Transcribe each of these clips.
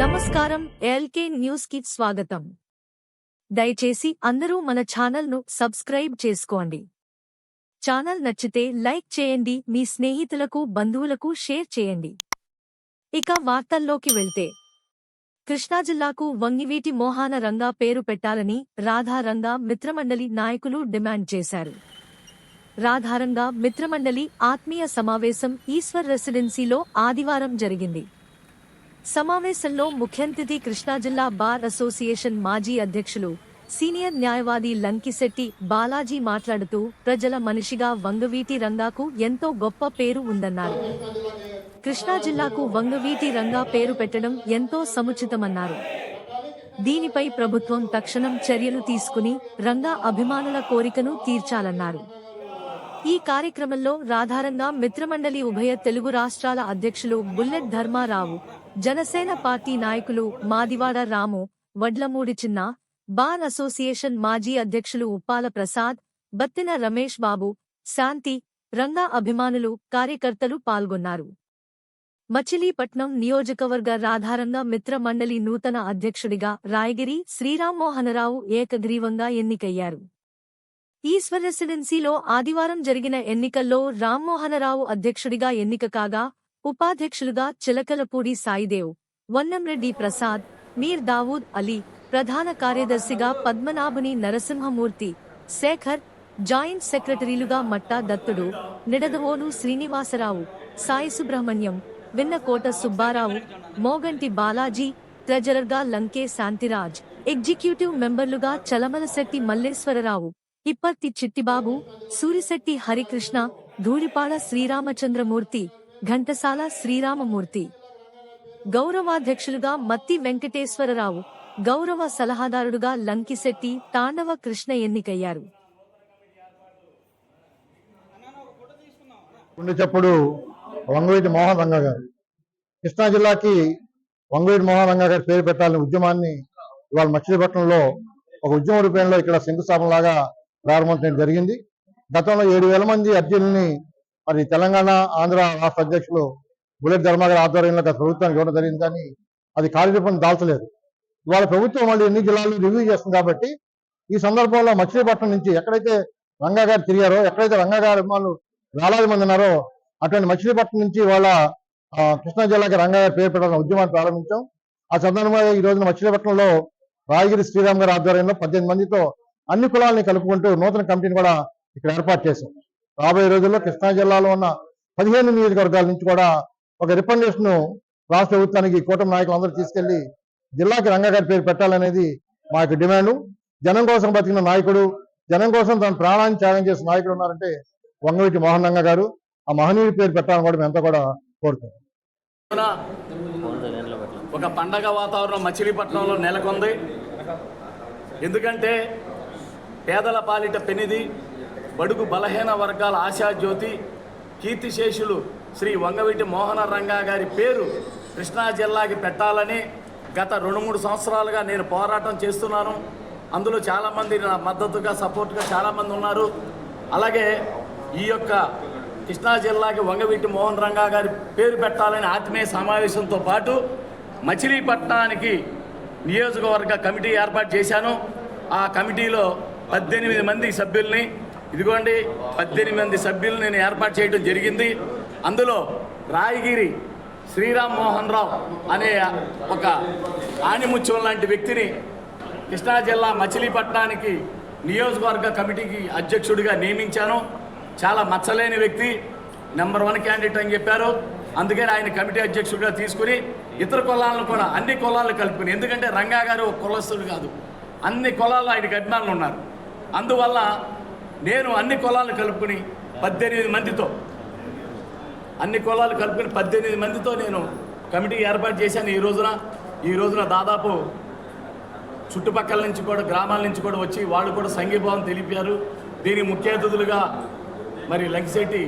నమస్కారం ఎల్కే న్యూస్కి స్వాగతం. దయచేసి అందరూ మన ఛానల్ను సబ్స్క్రైబ్ చేసుకోండి. ఛానల్ నచ్చితే లైక్ చేయండి మీ స్నేహితులకు బంధువులకు షేర్ చేయండి. ఇక వార్తల్లోకి వెళ్తే. కృష్ణా జిల్లాకు వంగివీటి మోహాన రంగా పేరు పెట్టాలని రాధారంగా మిత్రమండలి నాయకులు డిమాండ్ చేశారు. రాధారంగా మిత్రమండలి ఆత్మీయ సమావేశం ఈశ్వర్ రెసిడెన్సీలో ఆదివారం జరిగింది. సమావేశంలో ముఖ్యంతిథి కృష్ణా జిల్లా బార్ అసోసియేషన్ మాజీ అధ్యక్షులు సీనియర్ న్యాయవాది లంకిశెట్టి బాలాజీ మాట్లాడుతూ ప్రజల మనిషిగా వంగవీటి రంగాకు ఎంతో గొప్ప పేరు ఉందన్నారు. కృష్ణా జిల్లాకు వంగవీటి రంగా పేరు పెట్టడం ఎంతో సముచితమన్నారు. దీనిపై ప్రభుత్వం తక్షణం చర్యలు తీసుకుని రంగా అభిమానుల కోరికను తీర్చాలన్నారు. ఈ కార్యక్రమంలో రాధారంగా మిత్రమండలి ఉభయ తెలుగు రాష్ట్రాల అధ్యక్షులు బుల్లెట్ ధర్మారావు జనసేన పార్టీ నాయకులు మాదివాడ రాము వడ్లమూడి చిన్న బార్ అసోసియేషన్ మాజీ అధ్యక్షులు ఉప్పాల ప్రసాద్ బత్తిన రమేష్ బాబు శాంతి రంగా అభిమానులు కార్యకర్తలు పాల్గొన్నారు. మచిలీపట్నం నియోజకవర్గ రాధారంగ మిత్ర మండలి నూతన అధ్యక్షుడిగా రాయగిరి శ్రీరామ్మోహనరావు ఏకగ్రీవంగా ఎన్నికయ్యారు. ఈశ్వర్ రెసిడెన్సీలో ఆదివారం జరిగిన ఎన్నికల్లో రామ్మోహనరావు అధ్యక్షుడిగా ఎన్నిక కాగా ఉపాధ్యక్షులుగా చిలకలపూడి సాయిదేవ్ వన్నంరెడ్డి ప్రసాద్ మీర్ దావూద్ అలీ ప్రధాన కార్యదర్శిగా పద్మనాభుని నరసింహమూర్తి శేఖర్ జాయింట్ సెక్రటరీలుగా మట్టా దత్తుడు నిడదవోలు శ్రీనివాసరావు సాయి సుబ్రహ్మణ్యం విన్నకోట సుబ్బారావు మోగంటి బాలాజీ ట్రెజరర్గా లంకే శాంతిరాజ్ ఎగ్జిక్యూటివ్ మెంబర్లుగా చలమలశెట్టి మల్లేశ్వరరావు ఇప్పర్తి చిట్టిబాబు సూరిశెట్టి హరికృష్ణ ధూళిపాళ శ్రీరామచంద్రమూర్తి ఘంటసాల శ్రీరామమూర్తి. గౌరవాధ్యక్షులుగా మత్తి వెంకటేశ్వరరావు గౌరవ సలహాదారుడుగా లంకిశెట్టి తాండవ కృష్ణ ఎన్నికయ్యారు. ఉండేటప్పుడు వంగవీటి మోహన్ రంగా గారు. కృష్ణా జిల్లాకి వంగవీటి మోహన్ గారి పేరు పెట్టాలని ఉద్యమాన్ని ఇవాళ మచిలీపట్నంలో ఒక ఉద్యమ రూపంలో ఇక్కడ శంకుస్థాపన లాగా ప్రారంభం జరిగింది. గతంలో ఏడు వేల మంది అర్జీలని మరి తెలంగాణ ఆంధ్ర రాష్ట్ర అధ్యక్షులు బుల్లెట్ ధర్మ ఆధ్వర్యంలో గత ప్రభుత్వానికి ఇవ్వడం జరిగింది కానీ అది కార్యరూపం దాల్చలేదు. ఇవాళ ప్రభుత్వం మళ్ళీ ఎన్ని జిల్లాల్లో రివ్యూ చేస్తుంది కాబట్టి ఈ సందర్భంలో మచిలీపట్నం నుంచి ఎక్కడైతే రంగా గారు తిరిగారో ఎక్కడైతే రంగా గారి అభిమానులు వేలాది మంది ఉన్నారో అటువంటి మచిలీపట్నం నుంచి వాళ్ళ కృష్ణా జిల్లాకి రంగా గారి పేరు పెట్టాలని ఉద్యమాన్ని ప్రారంభించాం. ఆ సందర్భంగా ఈ రోజున మచిలీపట్నంలో రాయగిరి శ్రీరామ్ గారి ఆధ్వర్యంలో పద్దెనిమిది మందితో అన్ని కులాలని కలుపుకుంటూ నూతన కమిటీని కూడా ఇక్కడ ఏర్పాటు చేశాం. రాబోయే రోజుల్లో కృష్ణా జిల్లాలో ఉన్న పదిహేను నియోజకవర్గాల నుంచి కూడా ఒక రికమెండేషన్ రాష్ట్ర ప్రభుత్వానికి కూటమి నాయకులు అందరూ తీసుకెళ్ళి జిల్లాకి రంగగారి పేరు పెట్టాలనేది మా యొక్క డిమాండ్. జనం కోసం బతికిన నాయకుడు జనం కోసం తన ప్రాణాన్ని త్యాగం చేసిన నాయకుడు ఉన్నారంటే వంగవీటి మోహన్ రంగ గారు. ఆ మహనీయుడి పేరు పెట్టాలని కూడా మేమంతా కూడా కోరుతున్నాం. ఒక పండగ వాతావరణం మచిలీపట్నంలో నెలకొంది. ఎందుకంటే పేదల పాలిట పెనిది. బడుగు బలహీన వర్గాల ఆశాజ్యోతి కీర్తిశేషులు శ్రీ వంగవీటి మోహన రంగా గారి పేరు కృష్ణా జిల్లాకి పెట్టాలని గత రెండు మూడు సంవత్సరాలుగా నేను పోరాటం చేస్తున్నాను. అందులో చాలామంది నా మద్దతుగా సపోర్ట్గా చాలామంది ఉన్నారు. అలాగే ఈ యొక్క కృష్ణా జిల్లాకి వంగవీటి మోహన్ రంగా గారి పేరు పెట్టాలని ఆత్మీయ సమావేశంతో పాటు మచిలీపట్నానికి నియోజకవర్గ కమిటీ ఏర్పాటు చేశాను. ఆ కమిటీలో పద్దెనిమిది మంది సభ్యుల్ని ఇదిగోండి పద్దెనిమిది మంది సభ్యులు నేను ఏర్పాటు చేయడం జరిగింది. అందులో రాయగిరి శ్రీరామ్ మోహన్ రావు అనే ఒక ఆణిముత్యం లాంటి వ్యక్తిని కృష్ణా జిల్లా మచిలీపట్నానికి నియోజకవర్గ కమిటీకి అధ్యక్షుడిగా నియమించాను. చాలా మచ్చలేని వ్యక్తి నెంబర్ వన్ క్యాండిడేట్ అని చెప్పారు. అందుకని ఆయన కమిటీ అధ్యక్షుడిగా తీసుకుని ఇతర కులాలను కూడా అన్ని కులాలను కలుపుకుని ఎందుకంటే రంగా గారు ఒక కులస్తుడు కాదు. అన్ని కులాల్లో ఆయనకి అభిమానులు ఉన్నారు. అందువల్ల నేను అన్ని కులాలను కలుపుకుని పద్దెనిమిది మందితో అన్ని కులాలు కలుపుకుని పద్దెనిమిది మందితో నేను కమిటీ ఏర్పాటు చేశాను ఈ రోజున. ఈ రోజున దాదాపు చుట్టుపక్కల నుంచి కూడా గ్రామాల నుంచి కూడా వచ్చి వాళ్ళు కూడా సంఘీభావం తెలిపారు. దీని ముఖ్య అతిథులుగా మరి లంకిశెట్టి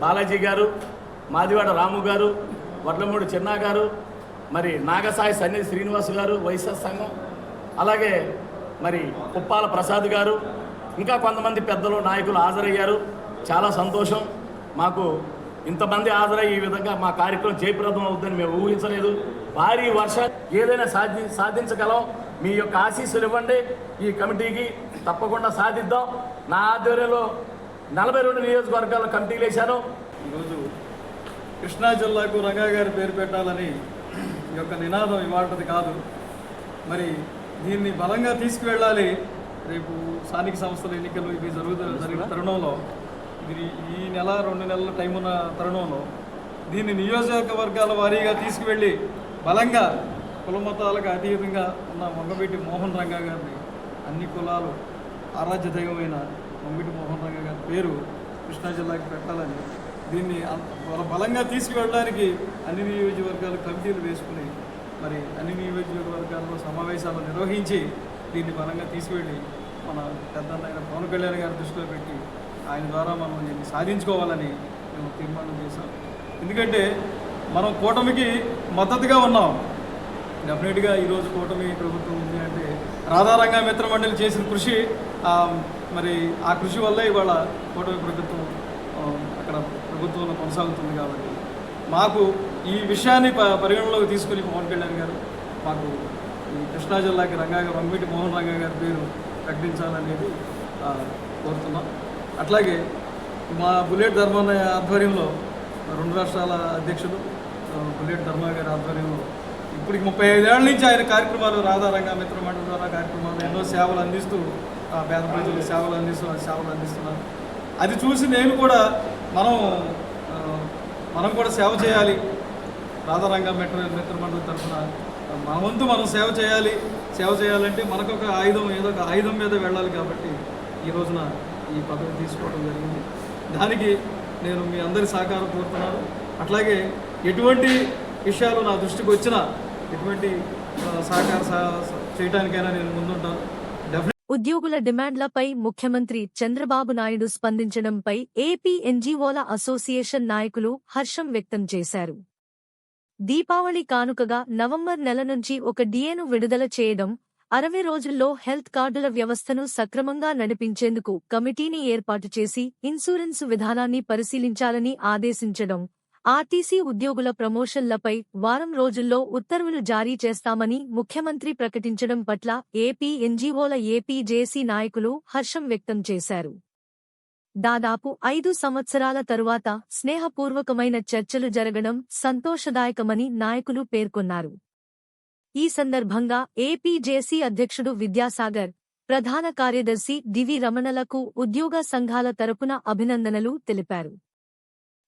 బాలాజీ గారు మాదివాడ రాము గారు వడ్లమూడి చిన్నా గారు మరి నాగసాయి సన్నిధి శ్రీనివాస్ గారు వైఎస్ఆర్ సంఘం అలాగే మరి కుప్పాల ప్రసాద్ గారు ఇంకా కొంతమంది పెద్దలు నాయకులు హాజరయ్యారు. చాలా సంతోషం. మాకు ఇంతమంది హాజరై ఈ విధంగా మా కార్యక్రమం జయప్రదం అవుతుందని మేము ఊహించలేదు. భారీ వర్ష ఏదైనా సాధి సాధించగలం. మీ యొక్క ఆశీస్సులు ఇవ్వండి. ఈ కమిటీకి తప్పకుండా సాధిద్దాం. నా ఆధ్వర్యంలో నలభై రెండు నియోజకవర్గాల్లో కమిటీలు వేశాను. ఈరోజు కృష్ణా జిల్లాకు రంగా గారి పేరు పెట్టాలని ఈ యొక్క నినాదం ఇవాళది కాదు. మరి దీన్ని బలంగా తీసుకువెళ్ళాలి. రేపు స్థానిక సంస్థల ఎన్నికలు ఇవి జరుగుతూ జరిగిన తరుణంలో ఇది ఈ నెల రెండు నెలల టైం ఉన్న తరుణంలో దీన్ని నియోజకవర్గాల వారీగా తీసుకువెళ్ళి బలంగా కుల మతాలకు అతీతంగా ఉన్న వంగబెట్టి మోహన్ రంగా గారిని అన్ని కులాలు ఆరాధ్య దైవమైన వంగబెట్టి మోహన్ రంగా గారి పేరు కృష్ణా జిల్లాకి పెట్టాలని దీన్ని బల- బలంగా తీసుకువెళ్ళడానికి అన్ని నియోజకవర్గాలు కమిటీలు వేసుకుని మరి అన్ని నియోజకవర్గాల్లో సమావేశాలు నిర్వహించి దీన్ని బలంగా తీసుకువెళ్ళి మన పెద్దన్నైన పవన్ కళ్యాణ్ గారి దృష్టిలో పెట్టి ఆయన ద్వారా మనం దీన్ని సాధించుకోవాలని మేము తీర్మానం చేశాం. ఎందుకంటే మనం కూటమికి మద్దతుగా ఉన్నాం. డెఫినెట్గా ఈరోజు కూటమి ప్రభుత్వం ఉంది అంటే రాధారంగా మిత్ర మండలి చేసిన కృషి మరి ఆ కృషి వల్ల ఇవాళ కూటమి ప్రభుత్వం అక్కడ ప్రభుత్వంలో కొనసాగుతుంది కాబట్టి మాకు ఈ విషయాన్ని ప- పరిగణలోకి తీసుకుని పవన్ కళ్యాణ్ గారు మాకు ఈ కృష్ణా జిల్లాకి రంగా గారు మోహన్ రంగా గారి పేరు ప్రకటించాలనేది కోరుతున్నాం. అట్లాగే మా బుల్లెట్ ధర్మ ఆధ్వర్యంలో రెండు రాష్ట్రాల అధ్యక్షులు బుల్లెట్ ధర్మ గారి ఆధ్వర్యంలో ఇప్పటికి ముప్పై ఐదేళ్ళ నుంచి ఆయన కార్యక్రమాలు రాధారంగా మిత్రమండల ద్వారా కార్యక్రమాలు ఎన్నో సేవలు అందిస్తూ ఆ, పేద ప్రజలకు సేవలు అందిస్తూ సేవలు అందిస్తున్నారు. అది చూసి నేను కూడా మనం మనం కూడా సేవ చేయాలి. రాధారంగా మిత్ర మిత్రమండలి తరఫున మా వంతు మనం సేవ చేయాలి. సేవ చేయాలంటే మనకు ఒక ఆయుధం ఏదో ఒక ఆయుధం మీద వెళ్ళాలి కాబట్టి ఈ రోజున ఈ పదవి తీసుకోవడం జరిగింది. దానికి నేను మీ అందరి సహకారం కోరుతున్నాను. అట్లాగే ఎటువంటి విషయాలు నా దృష్టికి వచ్చినా ఎటువంటి సహకార చేయడానికైనా నేను ముందుంటాను. ఉద్యోగుల డిమాండ్లపై ముఖ్యమంత్రి చంద్రబాబు నాయుడు స్పందించడంపై ఏపీ ఎన్జీఓల అసోసియేషన్ నాయకులు హర్షం వ్యక్తం చేశారు. దీపావళి కానుకగా నవంబర్ నెల నుంచి ఒక డిఏను విడుదల చేయడం అరవై రోజుల్లో హెల్త్ కార్డుల వ్యవస్థను సక్రమంగా నడిపించేందుకు కమిటీని ఏర్పాటు చేసి ఇన్సూరెన్సు విధానాన్ని పరిశీలించాలని ఆదేశించడం ఆర్టీసీ ఉద్యోగుల ప్రమోషన్లపై వారం రోజుల్లో ఉత్తర్వులు జారీ చేస్తామని ముఖ్యమంత్రి ప్రకటించడం పట్ల ఏపీ ఎన్జీఓల ఏపీ జేసీ నాయకులు హర్షం వ్యక్తం చేశారు. దాదాపు ఐదు సంవత్సరాల తరువాత స్నేహపూర్వకమైన చర్చలు జరగడం సంతోషదాయకమని నాయకులు పేర్కొన్నారు. ఈ సందర్భంగా ఏపీజేసీ అధ్యక్షుడు విద్యాసాగర్ ప్రధాన కార్యదర్శి డివి రమణలకు ఉద్యోగ సంఘాల తరపున అభినందనలు తెలిపారు.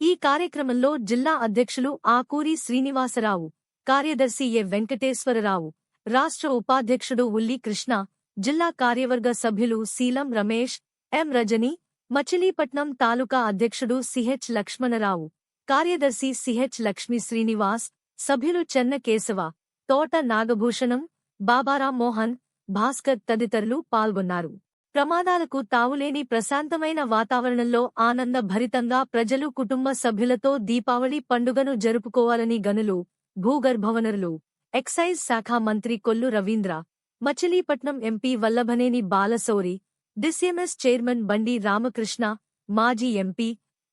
ఈ కార్యక్రమంలో జిల్లా అధ్యక్షులు ఆకూరి శ్రీనివాసరావు కార్యదర్శి ఎ వెంకటేశ్వరరావు రాష్ట్ర ఉపాధ్యక్షుడు ఉల్లి కృష్ణ జిల్లా కార్యవర్గ సభ్యులు శీలం రమేష్ ఎం రజని మచిలీపట్నం తాలూకా అధ్యక్షుడు సిహెచ్ లక్ష్మణరావు కార్యదర్శి సిహెచ్ లక్ష్మీ శ్రీనివాస్ సభ్యులు చెన్న కేశవ తోట నాగభూషణం బాబారాం మోహన్ భాస్కర్ తదితరులు పాల్గొన్నారు. ప్రమాదాలకు తావులేని ప్రశాంతమైన వాతావరణంలో ఆనంద భరితంగా ప్రజలు కుటుంబ సభ్యులతో దీపావళి పండుగను జరుపుకోవాలని గనులు భూగర్భవనరులు ఎక్సైజ్ శాఖ మంత్రి Kollu Ravindra Machilipatnam MP Vallabhaneni Balashowry DCMS chairman Bandi Ramakrishna మాజీ MP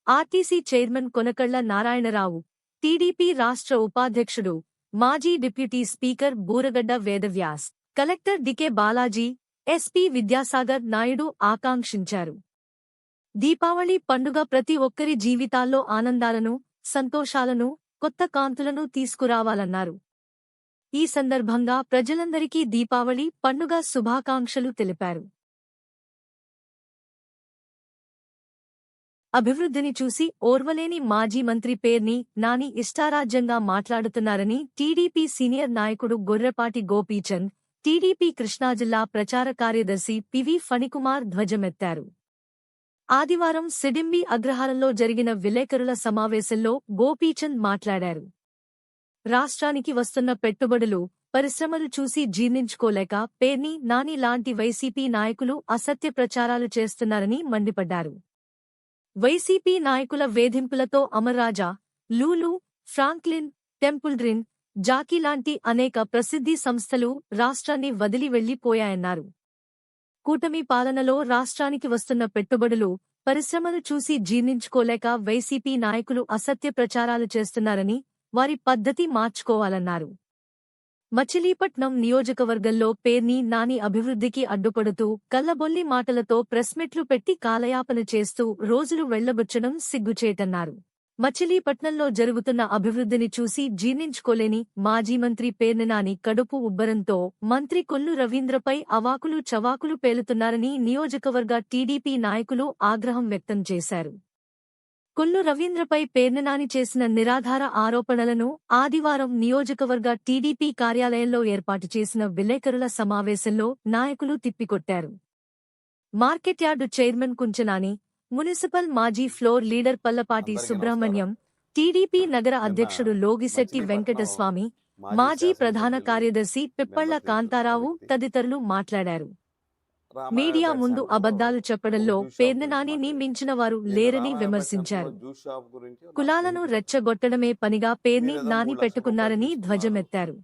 RTC chairman Konakalla Narayanarao TDP రాష్ట్ర ఉపాధ్యక్షుడు మాజీ deputy speaker Buragadda Vedavyas collector D K Balaji SP Vidyasagar Naidu ఆకాంక్షించారు. దీపావళి పండుగ ప్రతి ఒక్కరి జీవితాల్లో ఆనందాలను సంతోషాలను కొత్త కాంతులను తీసుకురావాలన్నారు. ఈ సందర్భంగా ప్రజలందరికీ దీపావళి పండుగ శుభాకాంక్షలు తెలిపారు. అభివృద్ధిని చూసి ఓర్వలేని మాజీ మంత్రి పేర్ని నాని ఇష్టారాజ్యంగా మాట్లాడుతున్నారని టీడీపీ సీనియర్ నాయకుడు గొర్రెపాటి గోపీచంద్ టీడీపీ కృష్ణా జిల్లా ప్రచార కార్యదర్శి పివి ఫణికుమార్ ధ్వజమెత్తారు. ఆదివారం సిడింబి అగ్రహారంలో జరిగిన విలేకరుల సమావేశంలో గోపీచంద్ మాట్లాడారు. రాష్ట్రానికి వస్తున్న పెట్టుబడులు పరిశ్రమలు చూసి జీర్ణించుకోలేక పేర్ని నాని లాంటి వైసీపీ నాయకులు అసత్య ప్రచారాలు చేస్తున్నారని మండిపడ్డారు. వైసీపీ నాయకుల వేధింపులతో Amararaja Lulu Franklin Templeton Jockey లాంటి అనేక ప్రసిద్ధి సంస్థలు రాష్ట్రాన్ని వదిలి వెళ్ళిపోయాయన్నారు కూటమి పాలనలో రాష్ట్రానికి వస్తున్న పెట్టుబడులు పరిశ్రమలు చూసి జీర్ణించుకోలేక వైసీపీ నాయకులు అసత్య ప్రచారాలు చేస్తున్నారని వారి పద్ధతి మార్చుకోవాలన్నారు. మచిలీపట్నం నియోజకవర్గంలో పేర్ని నాని అభివృద్ధికి అడ్డుపడుతూ కల్లబొల్లి మాటలతో ప్రెస్మిట్లు పెట్టి కాలయాపన చేస్తూ రోజులు వెళ్ళబుచ్చడం సిగ్గుచేటన్నారు. మచిలీపట్నంలో జరుగుతున్న అభివృద్ధిని చూసి జీర్ణించుకోలేని మాజీ మంత్రి పేర్ననాని కడుపు ఉబ్బరంతో మంత్రి కొల్లు రవీంద్రపై అవాకులు చవాకులు పేలుతున్నారని నియోజకవర్గ టీడీపీ నాయకులు ఆగ్రహం వ్యక్తం చేశారు. కొల్లు రవీంద్రపై పేర్ననాని చేసిన నిరాధార ఆరోపణలను ఆదివారం నియోజకవర్గ టీడీపీ కార్యాలయంలో ఏర్పాటు చేసిన విలేకరుల సమావేశంలో నాయకులు తిప్పికొట్టారు. Market yard chairman Kunchanani municipal మాజీ floor leader Pallapati Subrahmanyam TDP నగర అధ్యక్షుడు లోగిశెట్టి వెంకటస్వామి మాజీ ప్రధాన కార్యదర్శి పిప్పళ్ళ కాంతారావు తదితరులు మాట్లాడారు. మీడియా ముందు అబద్ధాలు చెప్పడంలో పేర్ననానిని మించిన వారు లేరని విమర్శించారు. కులాలను రెచ్చగొట్టడమే పనిగా పేర్ని నాని పెట్టుకున్నారని ధ్వజమెత్తారు.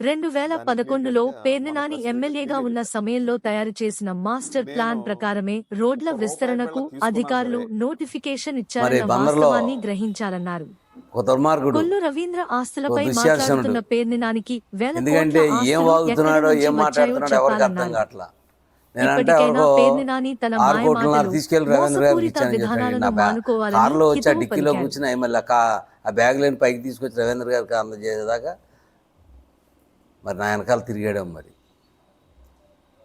రెండు వేల పదకొండులో పేర్ననాని ఎమ్మెల్యేగా ఉన్న సమయంలో తయారు చేసిన మాస్టర్ ప్లాన్ ప్రకారమే రోడ్ల విస్తరణకు అధికారులు నోటిఫికేషన్ ఇచ్చారన్న వాస్తవాన్ని గ్రహించాలన్నారు. కొల్లు రవీంద్ర ఆస్తులపై. మాట్లాడుతున్న పేర్నినానికి వేల ఎందుకంటే ఏం వాగుతున్నాడో ఏం మాట్లాడుతున్నాడో ఎవరికి అర్థం. కావట్లా. కారులో వచ్చి ఆ డిక్కీలో పలికారు. కూర్చుని మళ్ళీ ఆ బ్యాగ్ లేని పైకి తీసుకొచ్చి రవీంద్ర గారికి అందజేసేదాకా మరి నా వెనకాల తిరిగాడు మరి.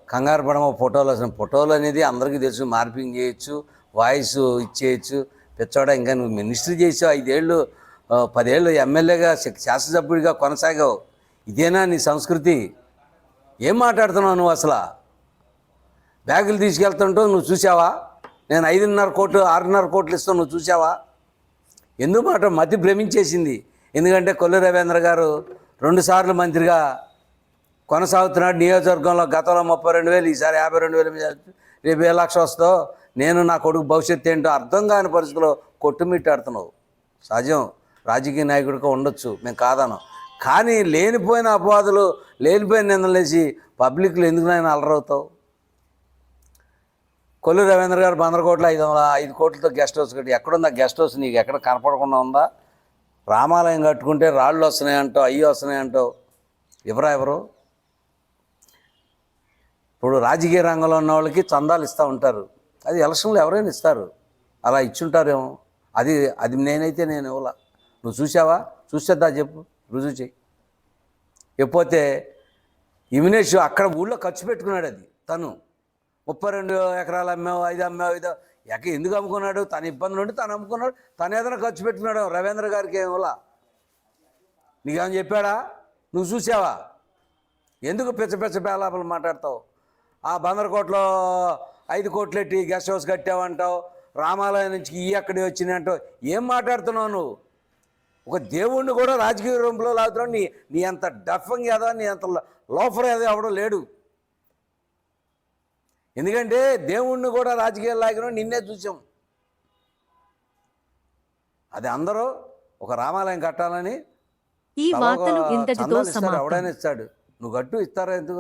కంగారు పడమ ఫోటోలు అసలు ఫోటోలు అనేది అందరికీ తెలుసు. మార్పింగ్ చేయొచ్చు వాయిస్ ఇచ్చేయచ్చు. పిచ్చోడ ఇంకా నువ్వు మినిస్ట్రీ చేసావు. ఐదేళ్ళు పదేళ్ళు ఎమ్మెల్యేగా శాసనసభ్యుడిగా కొనసాగావు. ఇదేనా నీ సంస్కృతి? ఏం మాట్లాడుతున్నావు నువ్వు అసలు? బ్యాగులు తీసుకెళ్తుంటూ నువ్వు చూసావా? నేను ఐదున్నర కోట్లు ఆరున్నర కోట్లు ఇస్తాను నువ్వు చూసావా? ఎందుకు మాట? మతి భ్రమించేసింది. ఎందుకంటే కొల్లు రవీంద్ర గారు రెండుసార్లు మంత్రిగా కొనసాగుతున్నాడు. నియోజకవర్గంలో గతంలో ముప్పై రెండు వేలు ఈసారి యాభై రెండు వేలు రేపు ఏ లక్ష వస్తో నేను నా కొడుకు భవిష్యత్తు ఏంటో అర్థం కాని పరిస్థితిలో కొట్టుమిట్టాడుతున్నావు. సహజం. రాజకీయ నాయకుడిగా ఉండొచ్చు. మేము కాదనం. కానీ లేనిపోయిన అపవాదులు లేనిపోయిన నిందలేసి పబ్లిక్లో ఎందుకు నాయన అలరవుతావు కొల్లు రవీంద్ర గారు బందర కోట్ల ఐదు వందల ఐదు కోట్లతో గెస్ట్ హౌస్ కట్టి ఎక్కడుందా గెస్ట్ హౌస్ నీకు ఎక్కడ కనపడకుండా ఉందా? రామాలయం కట్టుకుంటే రాళ్ళు వస్తున్నాయి అయ్యి వస్తున్నాయి ఎవరా ఎవరు? ఇప్పుడు రాజకీయ రంగంలో ఉన్న వాళ్ళకి చందాలు ఇస్తూ ఉంటారు. అది ఎలక్షన్లో ఎవరైనా ఇస్తారు. అలా ఇచ్చుంటారేమో. అది అది నేనైతే నేను ఇవ్వలా. నువ్వు చూసావా చూసేద్దా చెప్పు. రుజువు చెయ్యి. ఇకపోతే ఇమినేష్ అక్కడ ఊళ్ళో ఖర్చు పెట్టుకున్నాడు అది తను. ముప్పై రెండు ఎకరాలు అమ్మావు ఐదు అమ్మావు ఐదో ఎక్క ఎందుకు అమ్ముకున్నాడు? తన ఇబ్బందులు ఉండి తను అమ్ముకున్నాడు. తను ఏదైనా ఖర్చు పెట్టుకున్నాడు. రవీంద్ర గారికి ఏమోలా నీకేమని చెప్పాడా? నువ్వు చూసావా? ఎందుకు పిచ్చ పిచ్చ పేలాపలు మాట్లాడతావు? ఆ బందరకోటలో ఐదు కోట్లు ఎట్టి గెస్ట్ హౌస్ కట్టావంటావు? రామాలయం నుంచి ఈ అక్కడి వచ్చింది అంటావు ఏం మాట్లాడుతున్నావు నువ్వు? ఒక దేవుణ్ణి కూడా రాజకీయ రూపంలో లాగుతున్నావు. నీ నీ అంత డఫంగ్ ఏదో నీ అంత లోఫర్ ఏదో ఎవడో లేడు. ఎందుకంటే దేవుణ్ణి కూడా రాజకీయాలు లాగిన నిన్నే చూసాం. అది అందరూ ఒక రామాలయం కట్టాలని ఎవడైనా ఇస్తాడు. నువ్వు గట్టు ఇస్తారా ఎందుకు